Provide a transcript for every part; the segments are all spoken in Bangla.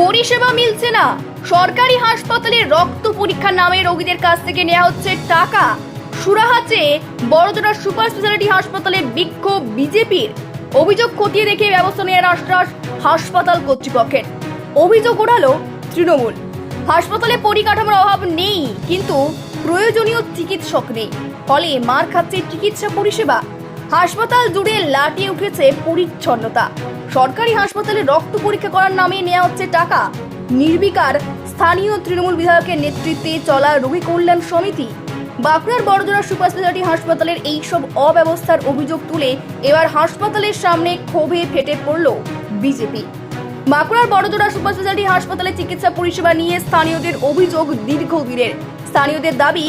পরিষেবা মিলছে না। সরকারি হাসপাতালে রক্ত পরীক্ষার নামে রোগীদের কাছ থেকে নেওয়া হচ্ছে টাকা। সুরাহাটে বড়জোড়া সুপার স্পেশালিটি হাসপাতালে বিক্ষোভ বিজেপির। অভিযোগ খতিয়ে দেখে ব্যবস্থা নেওয়ার আশ্বাস হাসপাতাল কর্তৃপক্ষের। অভিযোগ ওঠালো তৃণমূল। হাসপাতালে পরিকাঠামোর অভাব নেই, কিন্তু প্রয়োজনীয় চিকিৎসক নেই। ফলে মার খাচ্ছে চিকিৎসা পরিষেবা। হাসপাতাল জুড়ে লাটিয়ে উঠেছে পরিচ্ছন্নতা। সরকারি হাসপাতালে রক্ত পরীক্ষা করার নামে নেওয়া হচ্ছে টাকা। নির্বিকার স্থানীয় তৃণমূল বিধায়কের নেতৃত্বে চলা রোগী কল্যাণ সমিতি। বাঁকুড়ার বড়জোড়া সুপার স্পেশালিটি হাসপাতালের এইসব অব্যবস্থার অভিযোগ তুলে এবার হাসপাতালের সামনে ক্ষোভে ফেটে পড়ল বিজেপি। বাঁকুড়ার বড়জোড়া সুপার স্পেশালিটি হাসপাতালে চিকিৎসা পরিষেবা নিয়ে স্থানীয়দের অভিযোগ দীর্ঘদিনের। স্থানীয়দের দাবি,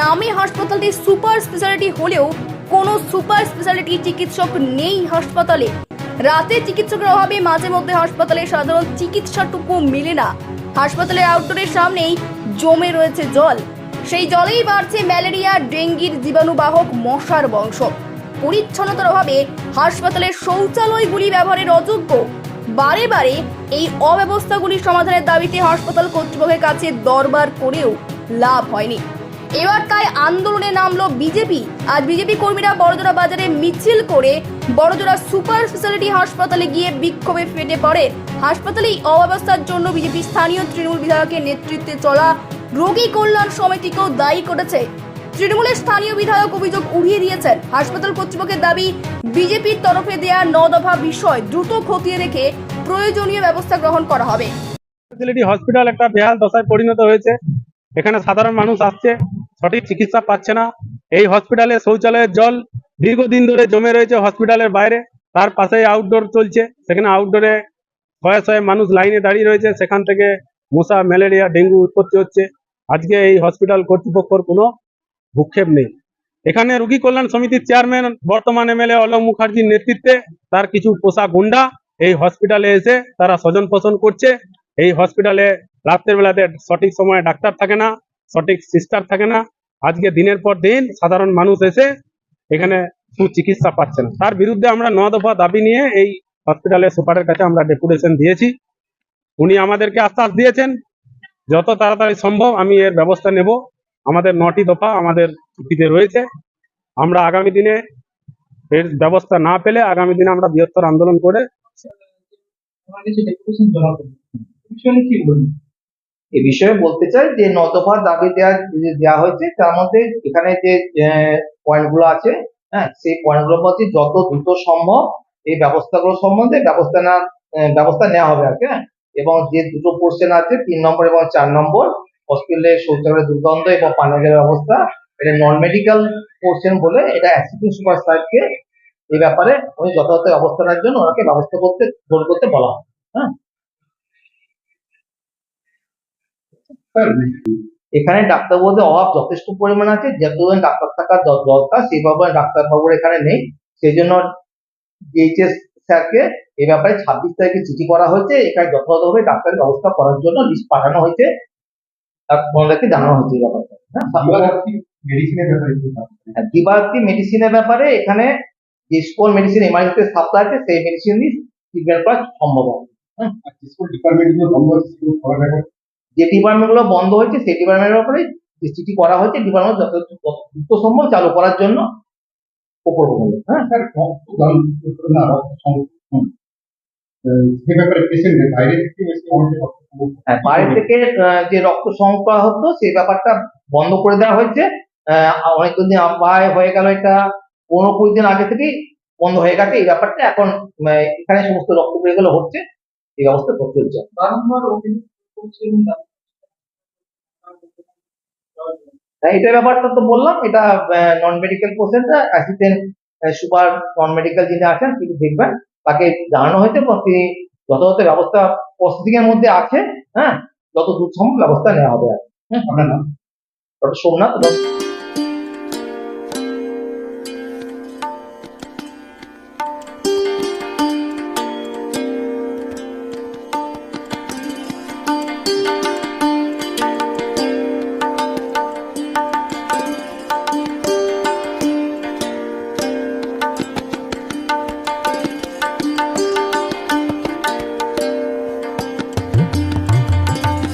নামে হাসপাতালটি সুপার স্পেশালিটি হলেও কোনো সুপার স্পেশালিটি চিকিৎসক নেই হাসপাতালে। রাতে চিকিৎসকের অভাবে মাঝে মধ্যে হাসপাতালে সাধারণ চিকিৎসাটুকু মেলে না। হাসপাতালের আউটডোরের সামনেই জমে রয়েছে জল। সেই জলেই বাড়ছে ম্যালেরিয়া, ডেঙ্গির জীবাণুবাহক মশার বংশ। পরিচ্ছন্নতার অভাবে হাসপাতালের শৌচালয়গুলি ব্যবহারের অযোগ্য। বারে বারে এই অব্যবস্থাগুলি সমাধানের দাবিতে হাসপাতাল কর্তৃপক্ষের কাছে দরবার করেও লাভ হয়নি। তাই আন্দোলনে নামলো বিজেপি। আজ বিজেপি কর্মীরা বড়জোড়া বাজারে মিছিল করে বড়জোড়া সুপার স্পেশালিটি হাসপাতালে গিয়ে বিক্ষোভে ফেটে পড়ে। হাসপাতালে এই অব্যবস্থার জন্য বিজেপি স্থানীয় তৃণমূল বিধায়কের নেতৃত্বে চলা রোগী কল্যাণ সমিতিকেও দায়ী করেছে। তৃণমূলের স্থানীয় বিধায়ক অভিযোগ উড়িয়ে দিয়েছেন। হাসপাতাল কর্তৃপক্ষের দাবি, বিজেপির তরফে দেয়া ন দফা বিষয় দ্রুত খতিয়ে রেখে প্রয়োজনীয় ব্যবস্থা গ্রহণ করা হবে। হসপিটাল একটা বেহাল দশায় পরিণত হয়েছে। এখানে সাধারণ মানুষ আসছে। সঠিক চিকিৎসা পাচ্ছে না। এই হসপিটালে শৌচালয়ের জল দীর্ঘদিন ধরে জমে রয়েছে হসপিটালের বাইরে। তার পাশেই আউটডোর চলছে। সেখানে আউটডোরে শয়ে শয়ে মানুষ লাইনে দাঁড়িয়ে রয়েছে। সেখান থেকে মশা ম্যালেরিয়া ডেঙ্গু উৎপত্তি হচ্ছে। আজকে এই হসপিটাল কর্তৃপক্ষর কোনো ভূক্ষেপ নেই। এখানে রুগী কল্যাণ সমিতির চেয়ারম্যান বর্তমান এমএলএ অলোক মুখার্জির নেতৃত্বে তার কিছু পোষা গুন্ডা এই হসপিটালে এসে তারা স্বজন পোষণ করছে। এই হসপিটালে রাত্রের বেলাতে সঠিক সময়ে ডাক্তার থাকে না। সঠিক সিস্টার থাকে না। আজকে দিনের পর দিন সাধারণ মানুষ এসে এখানে সুচিকিৎসা পাচ্ছে না। তার বিরুদ্ধে আমরা ন দফা দাবি নিয়ে এই হসপিটালের সুপারের কাছে আমরা ডেপুটেশন দিয়েছি। উনি আমাদেরকে আশ্বাস দিয়েছেন, যত তাড়াতাড়ি সম্ভব আমি এর ব্যবস্থা নেব। আমাদের নটি দফা আমাদের চিঠিতে রয়েছে। আমরা আগামী দিনে এর ব্যবস্থা না পেলে আগামী দিনে আমরা বৃহত্তর আন্দোলন করে এ বিষয়ে বলতে চাই যে ন দফা দাবি দেওয়া দেওয়া হয়েছে, তার মধ্যে এখানে যে পয়েন্টগুলো আছে হ্যাঁ সেই পয়েন্টগুলোর মধ্যে যত দ্রুত সম্ভব এই ব্যবস্থাগুলো সম্বন্ধে ব্যবস্থা না ব্যবস্থা নেওয়া হবে আর কি হ্যাঁ? এবং যে দুটো পোর্শন আছে, তিন নম্বর এবং চার নম্বর হসপিটালে শৌচালয়ের দুর্গন্ধ এবং পানীয় ব্যবস্থা, এটা নন মেডিকেল পোর্শন বলে এটা অ্যাসিস্ট্যান্ট সুপার সাহেবকে এই ব্যাপারে উনি যথাযথ ব্যবস্থা নেওয়ার জন্য ওনাকে ব্যবস্থা করতে জোর করতে বলা হয় হ্যাঁ? এখানে ডাক্তারবাবুদের অভাব যথেষ্ট পরিমাণ আছে। যতজন ডাক্তার থাকার দরকার সেইভাবে ডাক্তারবাবুর এখানে নেই। সেই জন্য ডিএইচএস স্যারকে এই ব্যাপারে ছাব্বিশ তারিখে চিঠি করা হয়েছে। এখানে যথাযথভাবে ডাক্তারের ব্যবস্থা করার জন্য লিস্ট পাঠানো হয়েছে। আর ওনাদেরকে জানানো হয়েছে এই ব্যাপারটা। হ্যাঁ মেডিসিনের দিবারাত্রি মেডিসিনের ব্যাপারে এখানে যে সকল মেডিসিন এমার্জেন্সি সাপ্লাই আছে সেই মেডিসিন ট্রিটমেন্ট করা সম্ভব হবে। আর যে সকল যে ডিপার্টমেন্টগুলো বন্ধ হয়েছে সেই ডিপার্টমেন্টের ব্যাপারে যে চিঠি করা হয়েছে ডিপার্টমেন্ট যত যত দ্রুত সম্ভব চালু করার জন্য উপর হ্যাঁ? স্যার সে ব্যাপারে পেশেন্টের বাইরে থেকে হ্যাঁ, বাইরে থেকে যে রক্ত সংগ্রহ করা হতো সেই ব্যাপারটা বন্ধ করে দেওয়া হয়েছে। আহ, অনেকদিন দিন হয়ে গেল এটা পনেরো কুড়ি দিন আগে থেকেই বন্ধ হয়ে গেছে এই ব্যাপারটা। এখন এখানে সমস্ত রক্ত বেরোগুলো হচ্ছে এই অবস্থা করতে চলছে বারংবার অভিযোগ করছেন হ্যাঁ, এটা ব্যাপারটা তো বললাম, এটা নন মেডিকেল পেশেন্টরা অ্যাসিস্ট্যান্ট সুপার নন মেডিকেল যিনি আছেন, তিনি দেখবেন, তাকে জানানো হয়েছে এবং তিনি যথাযথ ব্যবস্থা প্রসেসিং এর মধ্যে আছে হ্যাঁ যত দ্রুত সম্ভব ব্যবস্থা নেওয়া হবে আর আপনার নাম? সোমনাথ